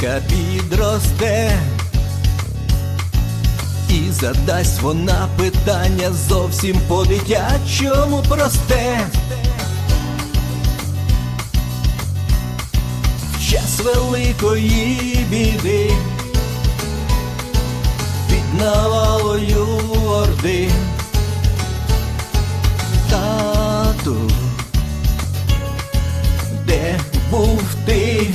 донька підросте, і задасть вона питання зовсім по дитячому просте. Час великої біди під навалою орди. Тату, де був ти?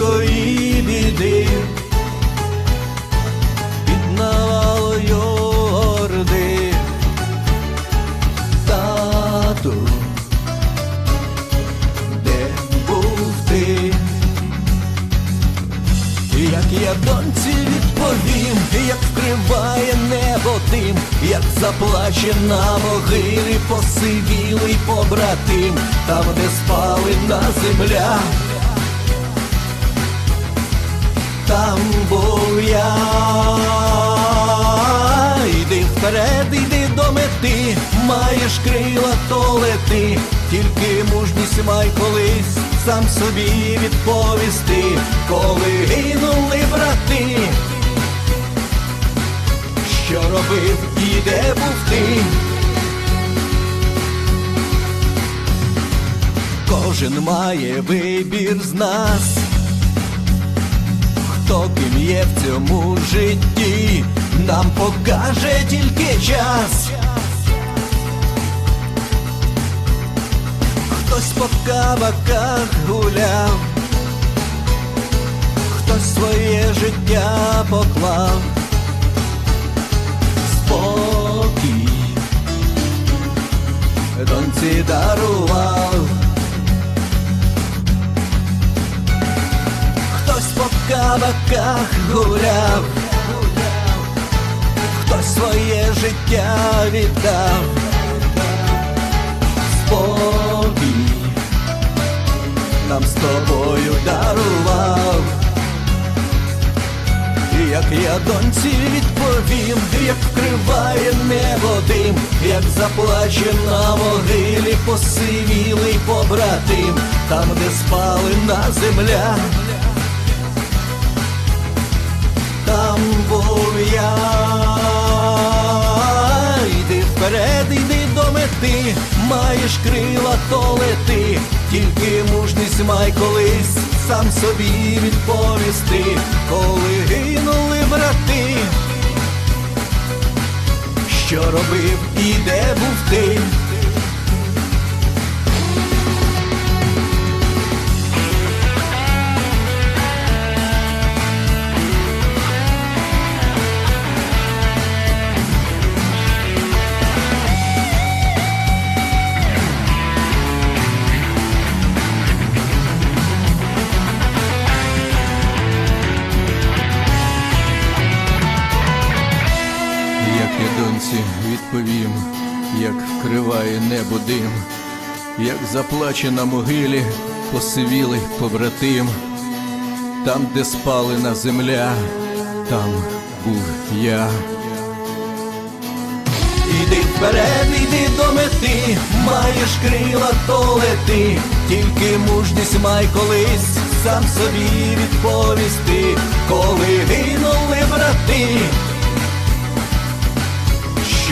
Великої біди під навалою орди. Тату, де був ти? Як я доньці відповім, як вкриває небо як заплаче на могилі посивілий побратим, там, де спалена земля, я. Йди вперед, йди до мети, маєш крила, то лети, тільки мужність май колись сам собі відповісти, коли гинули брати, що робив і де був ти. Кожен має вибір з нас хто ким є в цьому житті, нам покаже тільки час. Хтось по кабаках гуляв, хтось своє життя поклав. Спокій доньці дарував. Кабаках гуляв, хтось своє життя віддав, спокій нам з тобою дарував. Як я доньці відповім, як вкриває небо дим, як заплаче на могилі посивілий побратим, там, де спалена земля. Мети, маєш крила, то лети, тільки мужність май колись сам собі відповісти, коли гинули брати, що робив і де був ти. Я відповім, як вкриває небо дим, як заплаче на могилі посивілий побратим, там, де спалена земля, там був я. Іди вперед, іди до мети, маєш крила, то лети, тільки мужність май колись сам собі відповісти, коли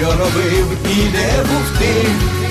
що робив і де був ти.